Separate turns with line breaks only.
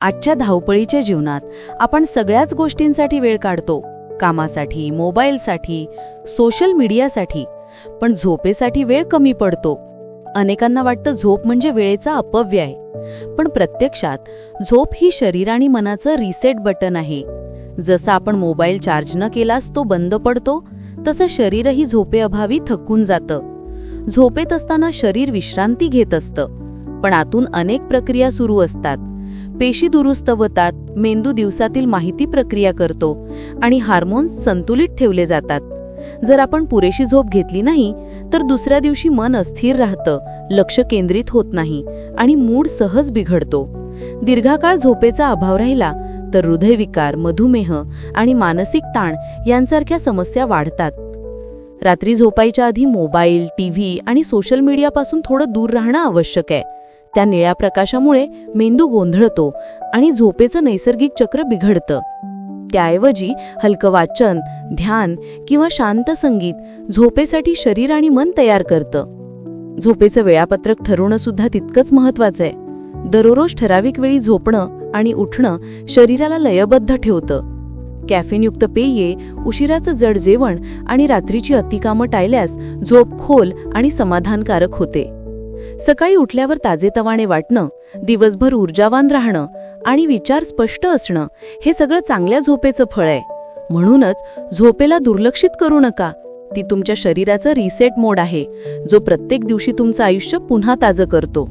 आजच्या धावपळीच्या जीवनात आपण सगळ्याच गोष्टींसाठी वेळ काढतो. कामासाठी मोबाईलसाठी सोशल मीडियासाठी. पण झोपेसाठी वेळ कमी पडतो. अनेकांना वाटतं झोप म्हणजे वेळेचा अपव्यय. पण प्रत्यक्षात झोप ही शरीर आणि मनाचं रिसेट बटन आहे. जसं आपण मोबाईल चार्ज न केलास तो बंद पडतो तसं शरीरही झोपेअभावी थकून जातं. झोपेत असताना शरीर विश्रांती घेत असतं. पण आतून अनेक प्रक्रिया सुरू असतात. पेशी दुरुस्त होतात मेंदू दिवसातील माहिती प्रक्रिया करतो आणि हार्मोन्स संतुलित ठेवले जातात. जर आपण पुरेशी झोप घेतली नाही तर दुसऱ्या दिवशी मन अस्थिर राहतं लक्ष केंद्रित होत नाही आणि मूड सहज बिघडतो. दीर्घकाळ झोपेचा अभाव राहिला तर हृदयविकार मधुमेह आणि मानसिक ताण यांसारख्या समस्या वाढतात. रात्री झोपायच्या आधी मोबाईल टीव्ही आणि सोशल मीडियापासून थोडं दूर राहणं आवश्यक आहे. त्या निळ्या प्रकाशामुळे मेंदू गोंधळतो आणि झोपेचं नैसर्गिक चक्र बिघडतं. त्याऐवजी हलकं वाचन ध्यान किंवा शांत संगीत झोपेसाठी शरीर आणि मन तयार करतं. झोपेचं वेळापत्रक ठरवणं सुद्धा तितकंच महत्वाचं आहे. दररोज ठराविक वेळी झोपणं आणि उठणं शरीराला लयबद्ध ठेवतं. कॅफेनयुक्त पेये उशिराचं जड जेवण आणि रात्रीची अतिकामं टाळल्यास झोप खोल आणि समाधानकारक होते. सकाळी उठल्यावर ताजेतवाने वाटणं दिवसभर ऊर्जावान राहणं आणि विचार स्पष्ट असणं हे सगळं चांगल्या झोपेचं फळ आहे. म्हणूनच झोपेला दुर्लक्षित करू नका. ती तुमच्या शरीराचं रिसेट मोड आहे जो प्रत्येक दिवशी तुमचं आयुष्य पुन्हा ताजं करतो.